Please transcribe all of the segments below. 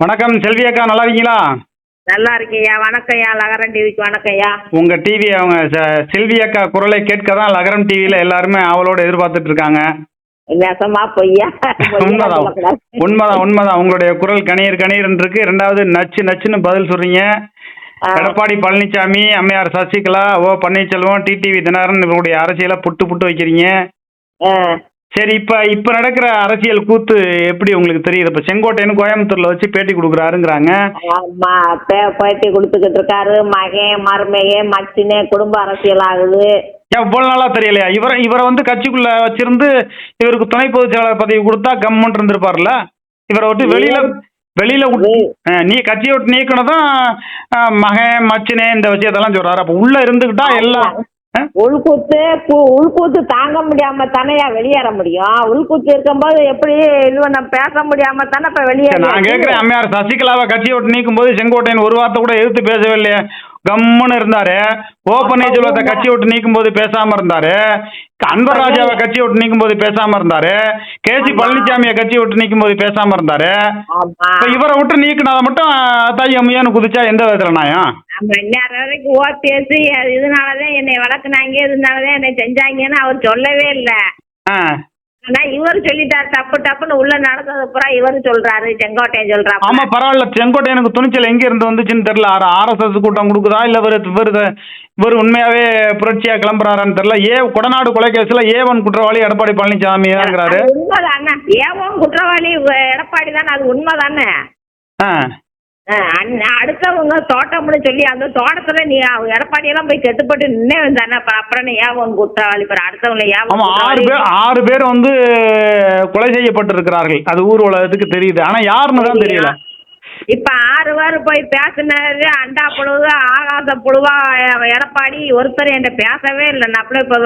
வணக்கம் செல்வி அக்கா நல்லா இருக்கீங்களா நல்லா இருக்கேயா வணக்கம்யா. லகரன் டிவிக்கு வணக்கம்யா. உங்க டிவி அவங்க செல்வி அக்கா குரலை கேட்க தான் லகரம் டிவியில எல்லாருமே அவளோட எதிர்பார்த்துட்டு இருக்காங்க நெசமா பொய்யா. உண்மைதான். உண்மைதான் உண்மைதான். உங்களுடைய குரல் கணீர் கணீர் இருக்கு ரெண்டாவது நச்சு நச்சுன்னு பதில் சொல்றீங்க. எடப்பாடி பழனிசாமி அம்மையார் சசிகலா ஓ பன்னீர்செல்வம் டிடிவி தினகரன் இவருடைய அரசியலை புட்டு புட்டு வைக்கிறீங்க. சரி இப்ப இப்ப நடக்கிற அரசியல் கூத்து எப்படி உங்களுக்கு தெரியுது? இப்ப செங்கோட்டையன் கோயம்புத்தூர்ல வச்சு பேட்டி கொடுக்குறாருங்கிறாங்க. ஆமா பே- பேட்டி கொடுத்துக்கிட்டு இருக்காரு. மகன் மருமையே மச்சினே குடும்ப அரசியல் ஆகுது. ஏன் இவ்வளவு நாளா தெரியலையா? இவரை இவரை வந்து கட்சிக்குள்ள வச்சிருந்து இவருக்கு துணை பொதுச் செயலாளர் பதவி கொடுத்தா கம்முன்னு இருந்திருப்பார்ல இவரை விட்டு வெளியில வெளியில விட்டு அஹ், நீ கட்சியை விட்டு நீக்கினதும் மகன் மச்சினே இந்த விஷயத்தெல்லாம் சொல்றாரு. அப்ப உள்ள இருந்துகிட்டா எல்லாம் உள்கூத்து உள்கூத்து தாங்க முடியாம தானேயா வெளியேற முடியும்? உள்கூத்து இருக்கும்போது எப்படி இது பண்ண பேச முடியாம தானே இப்ப சரி, வெளியேற நான் கேக்குறேன் அம்மையார் சசிகலாவை கட்சியை விட்டு நீக்கும் போது செங்கோட்டையன் ஒரு வார்த்தை கூட எதிர்த்து பேசவே இல்லையே. கம்முன்னு இருந்தாரு. ஓ பன்னீர்செல்வத்தை கட்சியை விட்டு நீக்கும் போது பேசாம இருந்தாரு. அன்வர் ராஜாவை கட்சியை விட்டு நீக்கும் போது பேசாம இருந்தாரு. கேசி ஆமா. பழனிசாமியை கட்சியை விட்டு நீக்கும் போது பேசாம இருந்தாரு. இவரை விட்டு நீக்கினதை மட்டும் தாய் அம்மையான்னு குதிச்சா எந்த விதத்துல இந்நேரம் வரைக்கும் ஓபிஎஸ் இதனாலதான் என்னை வளர்க்குனாங்க இதனாலதான் என்னை செஞ்சாங்கன்னு அவர் சொல்லவே இல்லை. ஆனா இவர் சொல்லிட்டார் தப்பு டப்புன்னு உள்ள நடந்தது பூரா இவர் சொல்றாரு செங்கோட்டையன் ஆமா சொல்றாரு பரவாயில்ல செங்கோட்டையனுக்கு துணிச்சல் எங்க இருந்து வந்துச்சுன்னு தெரியல. ஆர்எஸ்எஸ் கூட்டம் கொடுக்குதா இல்ல இவர் இவர் இவர் உண்மையாவே புரட்சியா கிளம்புறாரான்னு தெரியல. ஏ கொடநாடு கொலை கேஸ்ல ஏ ஒன் குற்றவாளி எடப்பாடி பழனிசாமி அது உண்மைதானே? ஏவன் குற்றவாளி உ- எடப்பாடி தானே? அது உண்மைதானே? அடுத்தவங்க தோட்டம்னு சொல்லி அந்த தோட்டத்துல நீ எடப்பாடி எல்லாம் போய் கெட்டுப்பட்டு நின்னே வந்தானே அப்புறம் அப்புறம் நீ ஏவன் குற்றவாளி அப்புறம் அடுத்தவங்க ஏவன் ஆமா ஆறு பேர் ஆறு பேர் வந்து கொலை செய்யப்பட்டிருக்கிறார்கள். அது ஊர் உலகத்துக்கு தெரியுது. ஆனா யாருன்னு தான் தெரியல. இப்ப ஆறு பேர் போய் பேசினாரு அண்டா புழுவு ஆகாச புழுவா எடப்பாடி ஒருத்தர் என்கிட்ட பேசவே இல்லை. நான் இப்ப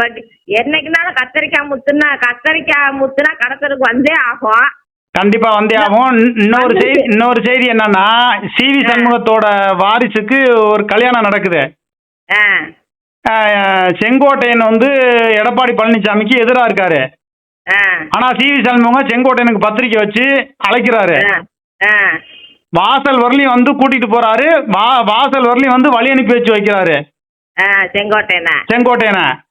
என்னைக்குனாலும் கத்தரிக்காய் முத்துனா கத்தரிக்காய் முத்துனா கடத்தலுக்கு வந்தே ஆகும். கண்டிப்பா வந்தே ஆகும். இன்- இன்னொரு செய்தி இன்னொரு செய்தி என்னன்னா சிவி சண்முகத்தோட வாரிசுக்கு ஒரு கல்யாணம் நடக்குது. செங்கோட்டையன் வந்து எடப்பாடி பழனிசாமிக்கு எதிரா இருக்காரு. ஆனா சிவி சண்முகம் செங்கோட்டையனுக்கு பத்திரிக்கை வச்சு அழைக்கிறாரு. வாசல் வரலையும் வந்து கூட்டிட்டு போறாரு. வா வாசல் வரலையும் வந்து வழி அனுப்பி வச்சு வைக்கிறாரு. செங்கோட்டையனா. செங்கோட்டையனை.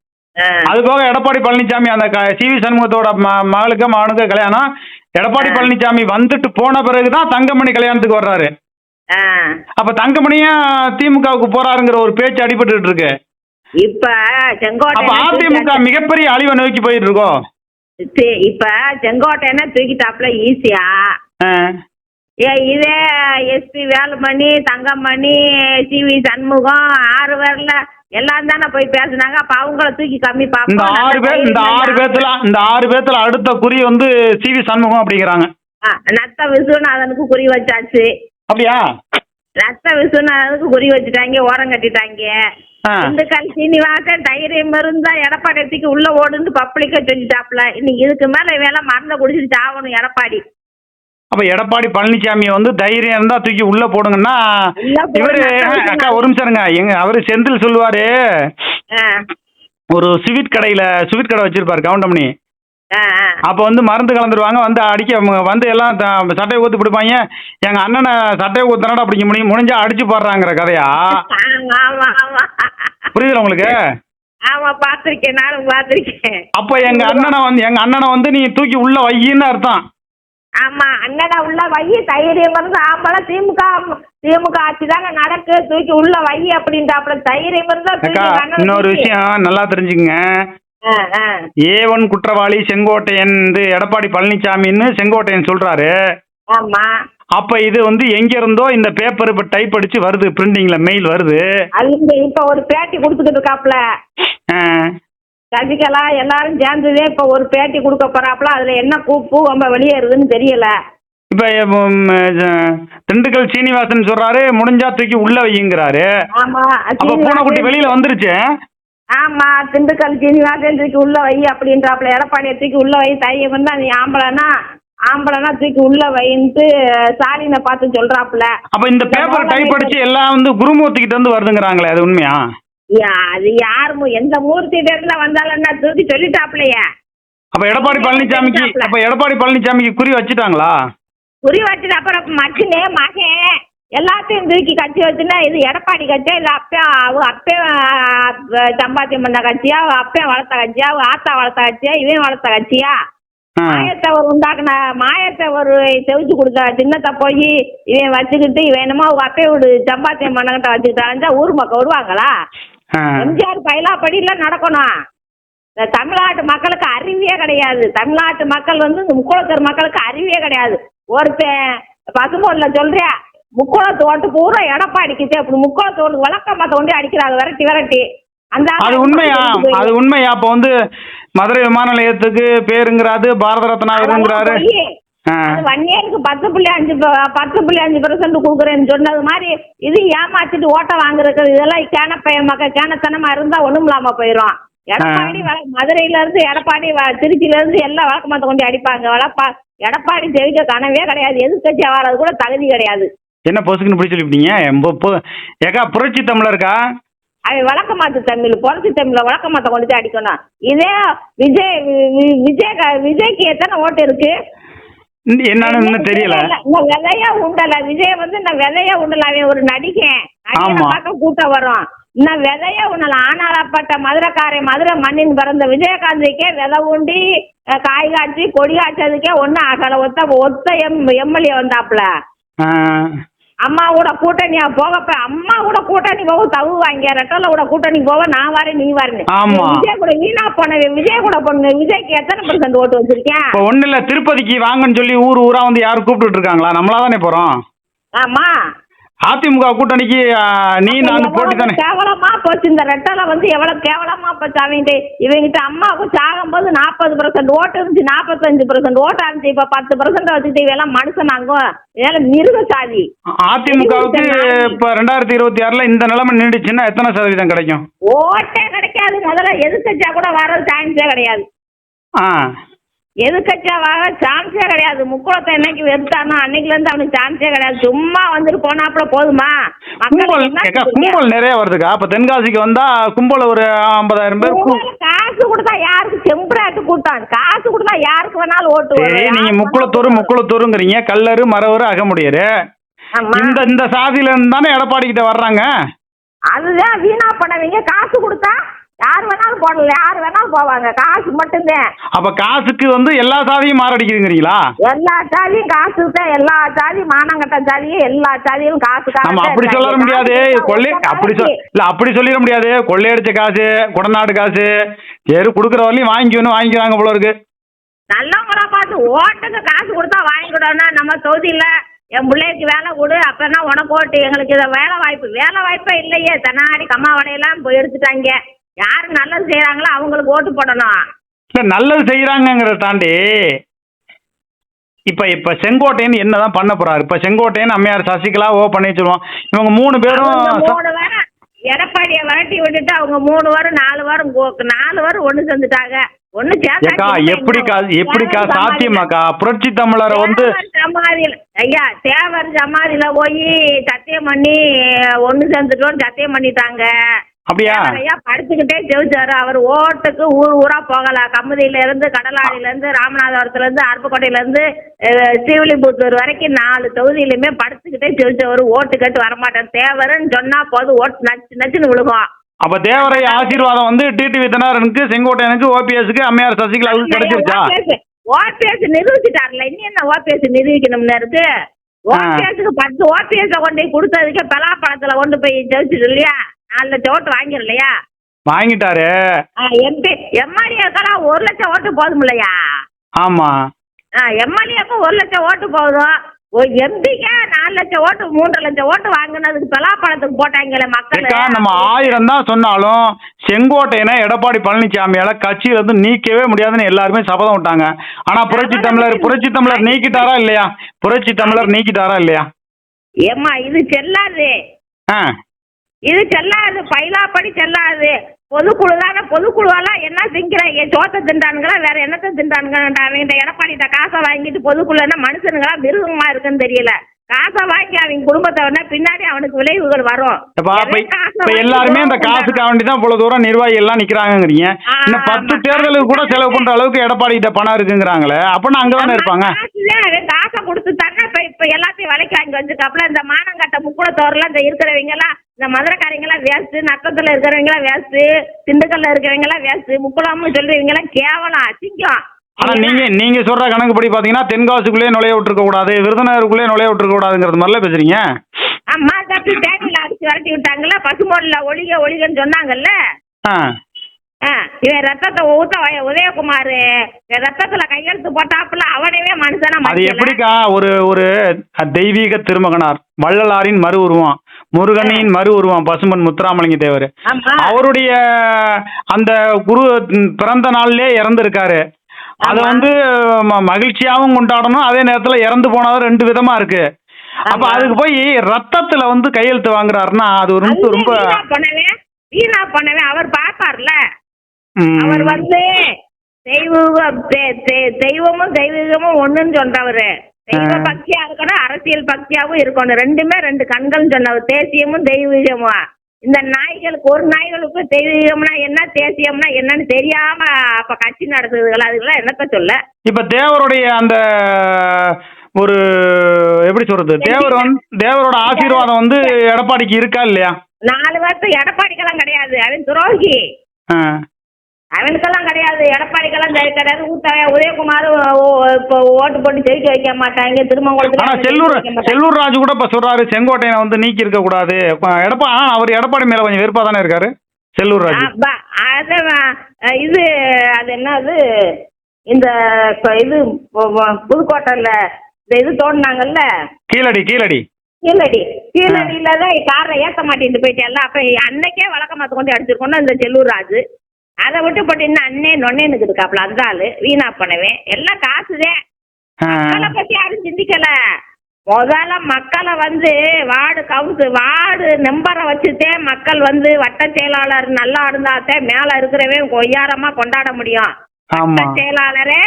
அது போக எடப்பாடி பழனிசாமி அந்த க- சிவி சண்முகத்தோட மகளுக்கு மகனுக்கு கல்யாணம். எடப்பாடி. பழனிசாமி வந்துட்டு போன பிறகுதான் தங்கமணி கல்யாணத்துக்கு வர்றாரு. அப்ப தங்கமணியும் திமுகவுக்கு போறாருங்கிற ஒரு பேச்சு அடிபட்டுட்டு இருக்கு. இப்ப அப்ப செங்கோட்டையனை அதிமுக மிகப்பெரிய அழிவை நோக்கி போயிட்டு இருக்கோம் சி- இப்ப செங்கோட்டையனை தூக்கிட்டாப்ல ஈஸியா. ஏ இதே எஸ்பி வேலுமணி தங்கமணி சிவி சண்முகம் ஆறு பேர்ல எல்லாம் தானே போய் பேசுனாங்க. அப்ப அவங்கள தூக்கி கம்மி இந்த ஆறு பேர் இந்த ஆறு பேர்த்துல இந்த ஆறு பேர்த்துல அடுத்த குறி வந்து சிவி சண்முகம் அப்படிங்கிறாங்க. நத்த விஸ்வநாதனுக்கு குறி வச்சாச்சு. அப்படியா? நத்த விஸ்வநாதனுக்கு குறி வச்சுட்டாங்க ஓரம் கட்டிட்டாங்க. திண்டுக்கல் சீனிவாசன் தைரியம் இருந்தா எடப்பாடி உள்ள ஓடுன்னு பப்ளிக்கா சொல்லிட்டாப்ல. இன்னைக்கு இதுக்கு மேல வேலை மருந்த குடிச்சிட்டு சாகணும் எடப்பாடி. அப்ப எடப்பாடி பழனிசாமியை வந்து தைரியம் இருந்தா தூக்கி உள்ள போடுங்கன்னா இவரு. அக்கா ஒரு நிமிஷம் இருங்க. எங்க அவரு செந்தில் சொல்லுவாரு. ஒரு ஸ்வீட் கடையில ஸ்வீட் கடை வச்சிருப்பாரு கவுண்டமணி. அப்போ வந்து மருந்து கலந்துருவாங்க வந்து அடிக்க வந்து எல்லாம் சட்டையை ஊற்றி பிடிப்பாங்க. எங்க அண்ணனை சட்டையை ஊத்துறா அப்படிங்க முடியும். முடிஞ்சா அடிச்சு போடுறாங்கிற கதையா? புரியுதுல உங்களுக்கு? ஆமா பாத்திருக்கேன். நானும் பாத்திருக்கேன். அப்போ எங்க அண்ணனை வந்து எங்க அண்ணனை வந்து நீ தூக்கி உள்ள வையின்னு அர்த்தம். ஆமா அண்ணனா உள்ள வை தைரியம் இருந்து ஆம்பளை திமுக திமுக ஆட்சி தானே நடக்கு. தூக்கி உள்ள வை அப்படின்ட்டாப்புல தைரியம் இருந்தா தூக்கி அக்கா அண்ணனை இன்னொரு விஷயம் நல்லா ஆ. ஏ ஒன் குற்றவாளி செங்கோட்டையன் இது எடப்பாடி பழனிசாமின்னு செங்கோட்டையன் சொல்றாரு. ஆமா. அப்ப இது வந்து எங்க இருந்தோ இந்த பேப்பர் இப்ப டைப் அடிச்சு வருது பிரிண்டிங்ல மெயில் வருது. இப்ப ஒரு பேட்டி கொடுத்துக்கிட்டு இருக்காப்புல. ஆ. சசிகலா எல்லாரும் சேர்ந்ததே இப்ப ஒரு பேட்டி கொடுக்க போறாப்புல அதுல என்ன பூ பூ ரொம்ப வெளியேறுதுன்னு தெரியல. இப்ப திண்டுக்கல் சீனிவாசன் சொல்றாரு முடிஞ்சா தூக்கி உள்ள வையுங்கிறாரு. ஆமா அப்ப பூனைக்குட்டி வெளியில வந்துருச்சு. ஆமா திண்டுக்கல் சீனிவாசன் தூக்கி உள்ள வை அப்படின்றாப்புல. எடப்பாடியை தூக்கி உள்ள வை தைரியம் இருந்தா நீ ஆம்பளைனா ஆம்பளைனா தூக்கி உள்ள வைன்ட்டு ஸ்டாலினை பார்த்து சொல்றாப்புல. அப்ப இந்த பேப்பர் டைப் அடிச்சு எல்லாம் வந்து குருமூர்த்தி கிட்ட இருந்து வருதுங்கிறாங்களே அது உண்மையா? அது யார் எந்த மூர்த்தி இடத்துல வந்தாலும் தூக்கி சொல்லிட்டாப்லையே அப்ப எடப்பாடி பழனிசாமிக்கு அப்ப எடப்பாடி பழனிசாமிக்கு குறி வச்சுட்டாங்களா குறி வச்சுட்டு அப்புறம் மச்சினே மகன் எல்லாத்தையும் தூக்கி கட்சி வச்சுன்னா இது எடப்பாடி கட்சியா இல்ல அப்பா அவங்க அப்பே சம்பாத்தியம் பண்ண கட்சியா அவ அப்பே வளர்த்த கட்சியா அவ ஆத்தா வளர்த்த கட்சியா இவன் வளர்த்த கட்சியா ஆ. மாயத்தவர் உண்டாக்குன மாயத்தவர் செவிச்சு கொடுத்த சின்னத்தை போய் இவன் வச்சுக்கிட்டு இவன் என்னமோ அவங்க அப்பையோட சம்பாத்தியம் பண்ணகிட்ட வச்சுக்கிட்டாங்க ஊர் மக்கள் வருவாங்களா ஆ. எம்ஜிஆர் பயிலாப்படியில நடக்கணும். இந்த தமிழ்நாட்டு மக்களுக்கு அறிவே கிடையாது. தமிழ்நாட்டு மக்கள் வந்து இந்த முக்குளத்தூர் மக்களுக்கு அறிவே கிடையாது. ஒருத்தன் பசுமொல்ல சொல்றியா? ஓட்டு பூரா எடப்பாடிக்கு அப்படி முக்குளத்தோடு வழக்கமாக கொண்டு அடிக்கிறாங்க விரட்டி விரட்டி. அந்த அது உண்மையா? அது உண்மையா? அப்போ வந்து மதுரை விமான நிலையத்துக்கு பேருங்கிறாரு பாரத ரத்னா இருங்கிறாரு அது வன்னியருக்கு பத்து புள்ளி அஞ்சு பத்து புள்ளி அஞ்சு பெர்சன்ட் கொடுக்குறேன்னு சொன்னது மாதிரி இது ஏமாத்திட்டு ஓட்ட வாங்குறது இதெல்லாம் கேனப்பைய மக்கள் கேனத்தனமா இருந்தா ஒண்ணும் இல்லாம போயிடும் எடப்பாடி மதுரையில இருந்து எடப்பாடி திருச்சியில இருந்து எல்லாம் வழக்கமாத்த கொண்டு அடிப்பாங்க. வளப்பா எடப்பாடி ஜெயிக்க கனவே கிடையாது. எதிர்கட்சியா வர்றது கூட தகுதி கிடையாது. என்ன பொசுக்குன்னு பிடிச்சி சொல்லிவிட்டீங்க? ஏக்கா புரட்சி தமிழருக்கா? அவன் வழக்கமாத்து தமிழ் புரட்சி தமிழ்ல வழக்கமாத்த கொண்டு அடிக்கணும். இதே விஜய் விஜய் விஜய்க்கு எத்தனை ஓட்டு இருக்கு? என்னன்னு இன்னும் தெரியல. இந்த விதைய உண்டல. விஜய் வந்து இந்த விதைய உண்டல. அவன் ஒரு நடிகன். பார்க்க கூட்டம் வரும். இந்த விதைய உண்டல. ஆனாலப்பட்ட மதுரைக்காரை மதுரை மண்ணின் பிறந்த விஜயகாந்திக்கே விதை உண்டி காய் காய்ச்சி கொடி காய்ச்சதுக்கே ஒன்றும் ஆகல. ஒத்த ஒத்த எம் எம்எல்ஏ வந்தாப்புல. ஆ. அம்மா கூட கூட்டணியா போகப்ப அம்மா கூட கூட்டணி போக தவு வாங்க ரெட்டல கூட கூட்டணி போக நான் வரேன் நீ வரேன். விஜய் கூட வீணா போனவன் விஜய் கூட பொண்ணு விஜய்க்கு எத்தனை பர்சன்ட் ஓட்டு வச்சிருக்கேன் ஒன்றும் இல்லை திருப்பதிக்கு வாங்கன்னு சொல்லி ஊர் ஊரா வந்து யாரும் கூப்பிட்டுட்டு இருக்காங்களா? நம்மளா தானே போகிறோம் ஆமா. அதிமுக கூட்டணிக்கு நீ நான் போட்டி தானே கேவலமா போச்சு இந்த ரெட்டல வந்து எவ்வளவு கேவலமா போச்சு அவங்கிட்ட இவங்கிட்ட அம்மாவுக்கு சாகும்போது நாற்பது பர்சன்ட் ஓட்டு இருந்துச்சு நாற்பத்தஞ்சு பர்சன்ட் ஓட்டு இருந்துச்சு இப்ப பத்து பர்சன்ட் வச்சுட்டு இவெல்லாம் மனுஷனாங்க இதெல்லாம் மிருக சாதி அதிமுகவுக்கு இப்போ ரெண்டாயிரத்தி இருபத்தி ஆறில் இந்த நிலைமை நீடிச்சுன்னா எத்தனை சதவீதம் கிடைக்கும்? ஓட்டே கிடைக்காது முதல்ல எதிர்க்கட்சியா கூட வர சான்ஸே கிடையாது. ஆ. எதிர்க்கட்சியா வர சான்ஸே கிடையாது. முக்குளத்தை என்னைக்கு வெறுத்தானோ அன்னைக்குல இருந்து அவனுக்கு சான்ஸே கிடையாது. சும்மா வந்துட்டு போனாப்புல போதுமா? கும்பல் நிறைய வருதுக்கா. அப்போ தென்காசிக்கு வந்தா கும்பல் ஒரு ஐம்பதாயிரம் பேர் காசு கொடுத்தா யாருக்கு? செம்பராட்டு கூட்டம் காசு கொடுத்தா யாருக்கு வேணாலும் ஓட்டு. நீங்க முக்குளத்தூர் முக்குளத்தூருங்கிறீங்க. கல்லரு மரவரு அகமுடையரு. இந்த இந்த சாதியில இருந்து தானே எடப்பாடி கிட்ட வர்றாங்க? அதுதான் வீணா பண்ணவங்க. காசு கொடுத்தா யார் வேணாலும் போடல யார் வேணாலும் போவாங்க. காசு மட்டும்தான் அப்ப காசுக்கு வந்து எல்லா சாதியும் மாரடிக்குதுங்கிறீங்களா? எல்லா சாதியும் காசு தான். எல்லா சாதியும் மானங்கட்ட சாதியும் எல்லா சாதியும் காசு நம்ம அப்படி சொல்ல முடியாது. கொள்ளை அப்படி சொல் இல்ல அப்படி சொல்லிட முடியாது. கொள்ளையடிச்ச காசு குடநாடு காசு. சரி கொடுக்குற வரலையும் வாங்கிக்கணும் வாங்கிக்கிறாங்க போல இருக்கு. நல்லவங்களா பார்த்து ஓட்டுக்கு காசு கொடுத்தா வாங்கிக்கிடணும் நம்ம தொகுதியில என் பிள்ளைக்கு வேலை கொடு. அப்பனா உனக்கு ஓட்டு? எங்களுக்கு இதை வேலை வாய்ப்பு. வேலை வாய்ப்பே இல்லையே. தன்னாடி கம்மா வடையெல்லாம் போய் எடுத்துட்டாங்க. யாரு நல்லது செய்யறாங்களோ அவங்களுக்கு ஓட்டு போடணும். இல்ல நல்லது செய்யறாங்கிறத தாண்டி இப்ப இப்ப செங்கோட்டையன் என்னதான் பண்ண போறாரு? இப்ப செங்கோட்டையன் அம்மையார் சசிகலா ஓ பன்னீர்செல்வம் இவங்க மூணு பேரும் மூணு வாரம் எடப்பாடியை விரட்டி விட்டுட்டு அவங்க மூணு வாரம் நாலு வாரம் நாலு வாரம் ஒண்ணு சேர்ந்துட்டாங்க. ஒண்ணு ஏக்கா எப்படிக்கா எப்படிக்கா சாத்தியமாக்கா? புரட்சி தமிழரை வந்து சமாதியில ஐயா தேவர் சமாதியில போய் சத்தியம் பண்ணி ஒண்ணு சேர்ந்துட்டோம் சத்தியம் பண்ணிட்டாங்க. அப்படியா? படுத்துக்கிட்டே ஜெயிச்சாரு. அவர் ஓட்டுக்கு ஊர் ஊரா போகல. கமுதியில இருந்து கடலாடியில இருந்து ராமநாதபுரத்துல இருந்து அருப்புக்கோட்டையில இருந்து ஸ்ரீவில்லிபுத்தூர் வரைக்கும் நாலு தொகுதியிலுமே படுத்துக்கிட்டே ஜெயிச்சவர். ஓட்டு கேட்டு வரமாட்டார். தேவருன்னு சொன்னா போதும். ஓட்டு நச்சு நச்சுன்னு விழுகும். அப்ப தேவரை ஆசீர்வாதம் வந்து டிடிவி தினகரனுக்கு செங்கோட்டையனுக்கு ஓபிஎஸ்க்கு அம்மையார் சசிகலாவுக்கு கிடைச்சிருச்சா? ஓபிஎஸ் நிரூபிச்சிட்டார்ல. இனி என்ன ஓபிஎஸ் நிரூபிக்கணும்னு இருக்கு? ஓபிஎஸ்க்கு பத்து ஓபிஎஸ் கொண்டு போய் கொடுத்ததுக்கே பலாப்பழத்துல கொண்டு போய் ஜெயிச்சிட்டு இல்லையா? நாலு லட்சம் ஓட்டு வாங்கிடலையா வாங்கிட்டாரு. எம்பி எம்எல்ஏக்கெல்லாம் ஒரு லட்சம் ஓட்டு போதும் இல்லையா ஆமா எம்எல்ஏக்கும் ஒரு லட்சம் ஓட்டு போதும். ஒரு எம்பிக்கே நாலு லட்சம் ஓட்டு மூன்று லட்சம் ஓட்டு வாங்கினதுக்கு பலாப்பழத்துக்கு போட்டாங்களே மக்கள். நம்ம ஆயிரம் தான் சொன்னாலும் செங்கோட்டையனை எடப்பாடி பழனிசாமியால கட்சியில இருந்து நீக்கவே முடியாதுன்னு எல்லாருமே சபதம் விட்டாங்க. ஆனா புரட்சி தமிழர் புரட்சி தமிழர் நீக்கிட்டாரா இல்லையா? புரட்சி தமிழர் நீக்கிட்டாரா இல்லையா? ஏம்மா இது செல்லாது. இது செல்லாது பைலாப்படி செல்லாது. பொதுக்குழு தானே பொதுக்குழுவெல்லாம் என்ன திங்கிறாங்க சோத்தை திண்டானுங்களா வேற என்னத்தை திண்டானுங்க அவங்கிட்ட எடப்பாடிட்ட காசை வாங்கிட்டு பொதுக்குழு என்ன மனுஷனுங்களா? மிருகமா இருக்குன்னு தெரியல. காசை வாங்கி அவங்க குடும்பத்தை வேணா பின்னாடி அவனுக்கு விளைவுகள் வரும். இப்ப எல்லாருமே இந்த காசுக்காக பண்றானோ? வேண்டி தான் இவ்வளவு தூரம் நிர்வாகி எல்லாம் இன்னும் பத்து. தேர்தலுக்கு கூட செலவு பண்ற அளவுக்கு எடப்பாடி கிட்ட பணம் இருக்குங்கிறாங்களே அப்பனா அங்கதானே இருப்பாங்க? காசை கொடுத்து தானே இப்ப இப்ப எல்லாத்தையும் விலைக்கு வாங்கி வச்சிருக்காப்புல. இந்த மானங்கட்ட முக்குளத்தோர்லாம் இந்த இருக்கிறவங்க எல்லாம் இந்த மதுரைக்காரங்க எல்லாம் வேஸ்ட் நத்தத்துல இருக்கிறவங்க எல்லாம் வேஸ்ட் திண்டுக்கல்ல இருக்கிறவங்க எல்லாம் வேஸ்ட் முக்குளம்னு சொல்றவங்க எல்லாம் கேவலம் அசிங்கம். ஆனா நீங்க நீங்க சொல்ற கணக்குப்படி பாத்தீங்கன்னா தென்காசிக்குள்ளே நுழைய விட்டுருக்க கூடாது விருதுநகருக்குள்ளே நுழைய விட்டுருக்க கூடாதுங்கிறது மாதிரிலாம் பேசுறீங்க? அம்மா தப்பி தேனியில அடிச்சு விரட்டி விட்டாங்கல்ல பசுமோடில் ஒளிக ஒளிகன்னு சொன்னாங்கல்ல? இவன் ரத்தத்தை ஊத்த உதயகுமார் ரத்தத்துல கையெழுத்து போட்டாப்புல அவனவே மனுஷனா அது. எப்படிக்கா ஒரு ஒரு தெய்வீக திருமகனார் வள்ளலாரின் மறு உருவம். முருகனின் மறு உருவம் பசுமன் முத்துராமலிங்க தேவர். அவருடைய அந்த குரு பிறந்த நாள்லயே இறந்துருக்காரு. அதை. வந்து மகிழ்ச்சியாவும் கொண்டாடணும் அதே நேரத்துல இறந்து போனது ரெண்டு விதமா இருக்கு. அப்ப. அதுக்கு போய் ரத்தத்துல வந்து கையெழுத்து வாங்குறாருன்னா அது ரொம்ப ரொம்ப வீணா பண்ணவே அவர் பார்ப்பார்ல. ம், அவர் வந்து தெய்வம் தெய்வமும் தெய்வீகமும் ஒண்ணுன்னு சொல்றவரு. தெய்வ. பக்தியா இருக்கணும் அரசியல் பக்தியாவும் இருக்கணும். ரெண்டுமே ரெண்டு கண்கள் சொன்னவர் தேசியமும் தெய்வீகமும்? இந்த நாய்களுக்கு ஒரு நாய்களுக்கு தெய்வீகம்னா என்ன தேசியம்னா என்னன்னு தெரியாம அப்ப கட்சி நடத்துதுகள் அதுக்கெல்லாம் என்னத்த சொல்ல? இப்ப தேவருடைய அந்த ஒரு எப்படி சொல்றது? தேவர் வந்து தேவரோட ஆசீர்வாதம் வந்து எடப்பாடிக்கு இருக்கா இல்லையா? நாலு வருஷம் எடப்பாடிக்கெல்லாம் கிடையாது. அவன் துரோகி. அவனுக்கெல்லாம் கிடையாது எடப்பாடிக்கெல்லாம் கிடையாது. ஊத்தவே உதயகுமார் இப்போ ஓட்டு போட்டு ஜெயிக்க வைக்க மாட்டாங்க திருமங்கலத்துல செல்லூர். செல்லூர் ராஜு கூட இப்ப சொல்றாரு செங்கோட்டையனை வந்து நீக்கி இருக்க கூடாது எடப்பா அவர் எடப்பாடி மேல கொஞ்சம் வெறுப்பா தானே இருக்காரு? செல்லூர் ராஜு. இது அது என்னது இந்த இது புதுக்கோட்டையில இந்த இது தோண்டினாங்கல்ல? கீழடி கீழடி. கீழடி. கீழடியில தான் காரை ஏத்த மாட்டேன்னு போயிட்டேன்ல அப்ப அன்னைக்கே வழக்கமாத்து கொண்டு அடிச்சிருக்கோம்னா இந்த செல்லூர் ராஜு. அதை விட்டு போட்டு இன்னும் அண்ணே நொன்னேனுக்கு இருக்காப்ல அந்த ஆளு வீணா பண்ணவே எல்லாம் காசுதே. ஆ. மக்களை பத்தி யாரும் சிந்திக்கல. முதல்ல மக்களை வந்து வார்டு கவுன்சி வார்டு நம்பரை வச்சுட்டே மக்கள் வந்து வட்ட செயலாளர் நல்லா இருந்தாத்தே மேல இருக்கிறவன் கொய்யாரமா கொண்டாட முடியும். வட்ட செயலாளரே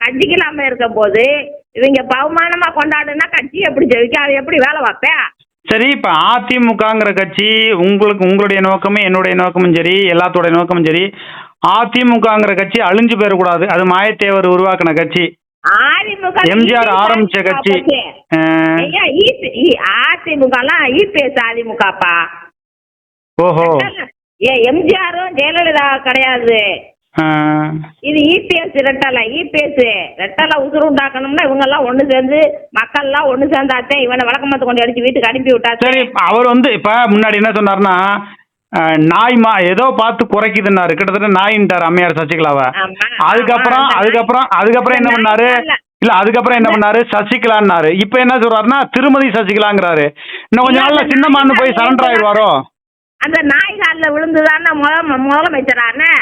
கட்சிக்கலாம இருக்கும் போது இவங்க பகுமானமா கொண்டாடுனா கட்சி எப்படி ஜெயிக்க அவன் எப்படி வேலை பார்ப்பேன்? சரி இப்ப அதிமுகங்கிற கட்சி உங்களுக்கு உங்களுடைய நோக்கமும் என்னுடைய நோக்கமும் சரி எல்லாத்தோட நோக்கமும் சரி அதிமுகங்கிற கட்சி அழிஞ்சு போயிடக்கூடாது. அது மாயத்தேவர் உருவாக்கின கட்சி. எம்ஜிஆர் ஆரம்பிச்ச கட்சி. அதிமுக இபிஎஸ் அதிமுகப்பா? ஓஹோ. ஏ எம்ஜிஆரும் ஜெயலலிதா கிடையாது. இது இபிஎஸ் ரெட்டலை இபிஎஸ் ரெட்டலை உசுறு உண்டாக்கணும்னா இவங்க எல்லாம் ஒண்ணு சேர்ந்து மக்கள் எல்லாம் ஒண்ணு சேர்ந்தாத்தே இவனை விளக்கமத்து கொண்டு அடிச்சு வீட்டுக்கு அனுப்பி விட்டாத்தே சரி அவர் வந்து இப்ப முன்னாடி என்ன சொன்னாருன்னா அஹ், நாய் மா ஏதோ பார்த்து குறைக்குதுன்னாரு. கிட்டத்தட்ட நாயின்ட்டார் அம்மையார் சசிகலாவை. அதுக்கப்புறம் அதுக்கப்புறம் அதுக்கப்புறம் என்ன பண்ணாரு? இல்ல. அதுக்கப்புறம் என்ன பண்ணாரு? சசிகலான்னாரு. இப்ப என்ன சொல்றாருன்னா திருமதி சசிகலாங்கிறாரு. இன்னும் கொஞ்ச நாள்ல சின்னமான்னு போய் சரண்டர் ஆயிடுவாரோ? அந்த நாய் காலில் விழுந்துதானே முத முதலமைச்சரானே?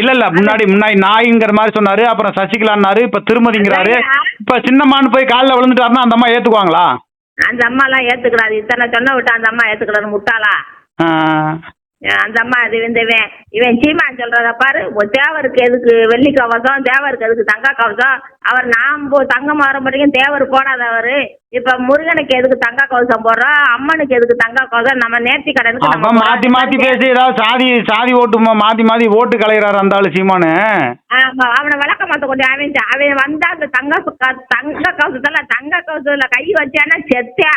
இல்ல இல்ல முன்னாடி முன்னாடி நாய்ங்கிற மாதிரி சொன்னாரு அப்புறம் சசிகலான்னாரு இப்ப திருமதிங்கிறாரு. இப்ப சின்னமான்னு போய் காலில் விழுந்துட்டாருன்னா அந்த அம்மா ஏத்துக்குவாங்களா? அந்த அம்மா எல்லாம் ஏத்துக்கிறாது இத்தனை சொன்ன விட்டு அந்த அம்மா ஏத்துக்கிறாரு முட்டாளா? அந்த அம்மா அது வந்து இவன் சீமான் சொல்றத பாரு. தேவருக்கு எதுக்கு வெள்ளி கவசம் தேவருக்கு எதுக்கு தங்க கவசம் அவர் நாம் போ- தங்கம் மாற முடியும் தேவர் போடாதவர் இப்ப முருகனுக்கு எதுக்கு தங்க கவசம் போடுறோம் அம்மனுக்கு எதுக்கு தங்க கவசம் நம்ம நேர்த்தி கடனுக்கு மாத்தி மாத்தி பேசி ஏதாவது சாதி சாதி ஓட்டு மாத்தி மாத்தி ஓட்டு கலைகிறாரு அந்த ஆளு சீமானு. ஆமா அவனை விளக்க மாத்த கொஞ்சம் அவன் அவன் வந்தா அந்த தங்க தங்க கவசத்துல தங்க கவசத்துல கை வச்சானா செத்தியா.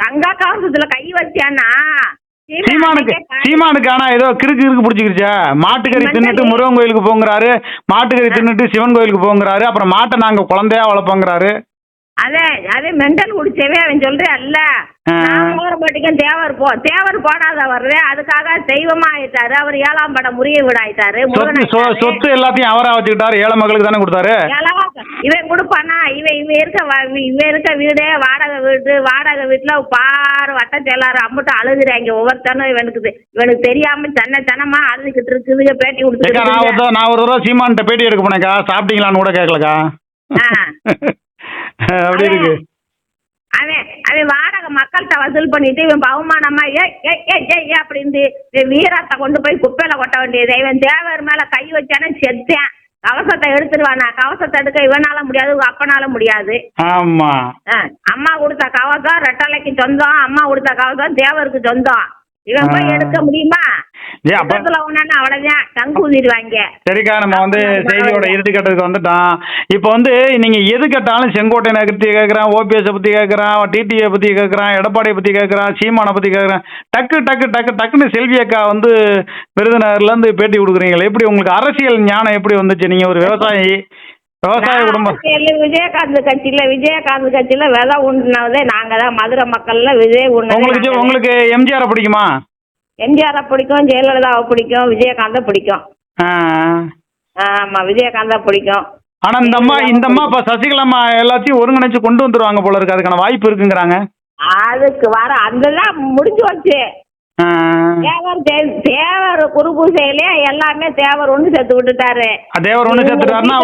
தங்க கவசத்துல கை வச்சானா சீமான் சீமானுக்கு சீமானுக்கு ஆனா ஏதோ கிறுக்கு கிறுக்கு பிடிச்சிக்கிருச்சா? மாட்டுக்கறி தின்னுட்டு முருகன் கோயிலுக்கு போங்கிறாரு மாட்டுக்கறி தின்னுட்டு சிவன் கோயிலுக்கு போங்கிறாரு அப்புறம் மாட்டை நாங்க குழந்தையா வளர்ப்போங்கிறாரு. அதே அதே மெண்டல் குடிச்சவே அவன் சொல்றேன்ல மாட்டிக்கும் தேவர் போ தேவர் போடாதவர் அதுக்காக தெய்வமா ஆயிட்டாரு அவர் ஏழாம் படம் முறிய வீடு ஆயிட்டாரு சொத்து எல்லாத்தையும் அவரா வச்சுக்கிட்டாரு ஏழை மக்களுக்கு தானே கொடுத்தாரு? இவன் கொடுப்பானா? இவன் இவன் இருக்க இவன் இருக்க வீடு வாடகை வீடு வாடகை வீட்டுல பாரு வட்ட செல்லாரு அம்புட்டு அழுகுறாங்க ஒவ்வொருத்தனும் இவனுக்கு இவனுக்கு தெரியாம சன்ன சனமா அழுதுகிட்டு இருக்குதுங்க பேட்டி ஏக்கா நான் ஒரு தடவை- சீமான்கிட்ட பேட்டி எடுக்க போனேக்கா சாப்பிட்டீங்களான்னு கூட கேட்கலக்கா. அப்படி இருக்கு. அவன் அவன் வாடகை மக்கள்கிட்ட வசூல் பண்ணிட்டு இவன் பகுமானமா ஏ ஏ ஏ ஏ அப்படின்னு வீரத்தை கொண்டு போய் குப்பையில கொட்ட வேண்டியது. இவன் தேவர் மேல கை வச்சானே செத்தேன். கவசத்தை எடுத்துருவானா? கவசத்தை எடுக்க இவனால முடியாது அப்பனால முடியாது. ஆமா. அம்மா கொடுத்த கவசம் ரெட்டலைக்கு சொந்தம் அம்மா கொடுத்த கவசம் தேவருக்கு சொந்தம். இவன் போய். எடுக்க முடியுமா? சரிக்கா நம்ம வந்து செய்தியோட இறுதி கட்டத்துக்கு வந்துட்டோம். இப்போ வந்து நீங்க எது கேட்டாலும் செங்கோட்டையனை பத்தி கேட்கறான் ஓபிஎஸ் பத்தி கேட்கறான் டிடிஏ பத்தி கேட்கறான் எடப்பாடியை பத்தி கேட்கறான் சீமானை பத்தி கேட்கறான் டக்கு டக்கு டக்கு டக்குன்னு செல்வி அக்கா வந்து விருதுநகர்ல இருந்து பேட்டி கொடுக்குறீங்களே எப்படி உங்களுக்கு அரசியல் ஞானம் எப்படி வந்துச்சு? நீங்க ஒரு விவசாயி விவசாய குடும்பம். விஜயகாந்த் கட்சியில விஜயகாந்த் கட்சியில விதை உண்டுனதே நாங்க தான் மதுரை மக்கள்ல விஜய் உங்களுக்கு உண்டு உங்களுக்கு எம்ஜிஆரை பிடிக்குமா? எம்ஜிஆரை பிடிக்கும் ஜெயலலிதாவை பிடிக்கும் விஜயகாந்த பிடிக்கும். ஆமா விஜயகாந்தா பிடிக்கும். ஆனா இந்த அம்மா இந்த அம்மா இப்ப சசிகலாமா எல்லாத்தையும் ஒருங்கிணைச்சு கொண்டு வந்துருவாங்க போல இருக்கு. அதுக்கான வாய்ப்பு இருக்குங்கிறாங்க. அதுக்கு வர அந்த முடிஞ்சு வச்சு. தேவர் தேவர் குரு பூசையிலே எல்லாமே தேவர் ஒண்ணு சேர்த்து விட்டுட்டாரு. தேவர் ஒண்ணு சேர்த்துட்டாருன்னா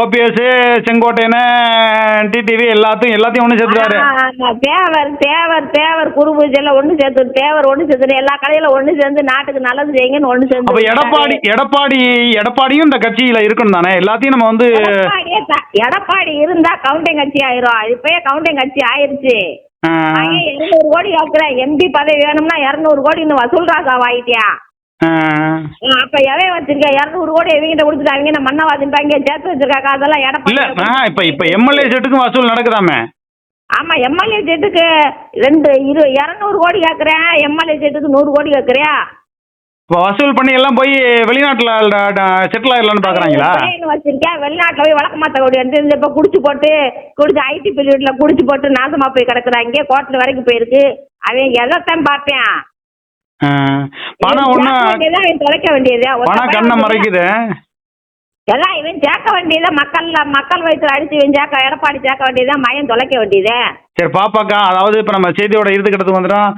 ஓபிஎஸ் செங்கோட்டையன் டிடிவி எல்லாத்தையும் எல்லாத்தையும் ஒண்ணு சேர்த்துட்டாரு. தேவர் தேவர் தேவர் குரு பூஜையில ஒண்ணு சேர்த்து தேவர் ஒண்ணு சேர்த்து எல்லா கடையில ஒண்ணு சேர்ந்து நாட்டுக்கு நல்லது செய்யுங்கன்னு ஒண்ணு சேர்ந்து அப்ப எடப்பாடி எடப்பாடி எடப்பாடியும் இந்த கட்சியில இருக்கணும் தானே? எல்லாத்தையும் நம்ம வந்து எடப்பாடி இருந்தா கவுண்டிங் கட்சி ஆயிரும். இப்பயே கவுண்டிங் கட்சி ஆயிருச்சு. இருநூறு கோடி கேட்கிறேன் எம்பி பதவி வேணும்னா இருநூறு கோடி இன்னும் வசூல் ராசா வாங்கிட்டியா. அப்ப எவன் வச்சிருக்க? இருநூறு கோடி எவங்கிட்ட கொடுத்துட்டாங்க? நான் மன்னவாதிப்பாங்க சேர்த்து வச்சிருக்காங்க அதெல்லாம் ஆ, இப்ப இப்ப எம்எல்ஏ செட்டுக்கும் வசூல் நடக்குதாமே? ஆமா எம்எல்ஏ சீட்டுக்கு ரெண்டு இரு இரநூறு கோடி கேட்கறேன் எம்எல்ஏ சீட்டுக்கு நூறு கோடி கேட்கறியா இப்ப வசூல் பண்ணி எல்லாம் போய் வெளிநாட்டுல செட்டில் ஆயிடலாம்னு பாக்குறாங்களா? ட்ரெயின் வச்சிருக்கேன்? வெளிநாட்டுல போய் வழக்க மாத்த கோடி வந்து இந்த இப்ப குடிச்சு போட்டு குடிச்சு ஐடி பீரியட்ல குடிச்சு போட்டு நாசமா போய் கிடக்குறாங்க. கோர்ட்ல வரைக்கும் போயிருக்கு. அவன் எதைத்தான் பார்ப்பேன். பணம் அவன் தொலைக்க வேண்டியது பணம் கண்ணை மறைக்குது? எல்லாம் இவன் சேர்க்க வேண்டியதா? மக்கள் மக்கள் வயிற்றுல அடிச்சு இவன் சேர்க்க எடப்பாடி சேர்க்க வேண்டியதா? மயம் தொலைக்க வேண்டியது? சரி பாப்பாக்கா அதாவது இப்போ நம்ம செய்தியோட இறுதி கட்டத்துக்கு வந்துடும்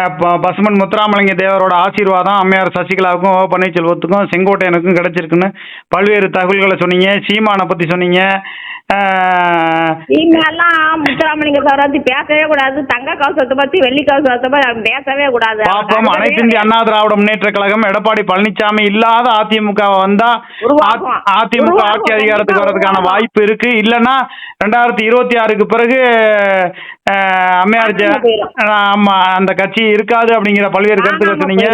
இப்போ பசுமன் முத்துராமலிங்க தேவரோட ஆசீர்வாதம் அம்மையார் சசிகலாவுக்கும் ஓ பன்னீர்செல்வத்துக்கும் செங்கோட்டையனுக்கும் கிடைச்சிருக்குன்னு பல்வேறு தகவல்களை சொன்னீங்க சீமானை பற்றி சொன்னீங்க இவங்கெல்லாம் முத்துராமலிங்க சார் பத்தி பேசவே கூடாது. தங்க கவசத்தை பத்தி வெள்ளி கவசத்தை பத்தி பேசவே கூடாது. பாப்போம். அனைத்து இந்திய அண்ணா திராவிட முன்னேற்ற கழகம் எடப்பாடி பழனிசாமி இல்லாத அதிமுக வந்தா அதிமுக. ஆட்சி அதிகாரத்துக்கு வர்றதுக்கான. வாய்ப்பு இருக்கு. இல்லைன்னா ரெண்டாயிரத்தி இருபத்தி ஆறுக்கு பிறகு அம்மையார். ஆமா அந்த கட்சி இருக்காது அப்படிங்கிற பல்வேறு கருத்துக்களை சொன்னீங்க.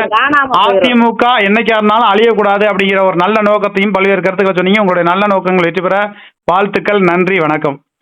அதிமுக என்னைக்கா இருந்தாலும் அழியக்கூடாது அப்படிங்கிற ஒரு நல்ல நோக்கத்தையும் பல்வேறு கருத்துக்களை சொன்னீங்க. உங்களுடைய நல்ல நோக்கங்கள் வெற்றி பெற வாழ்த்துக்கள். நன்றி. வணக்கம்.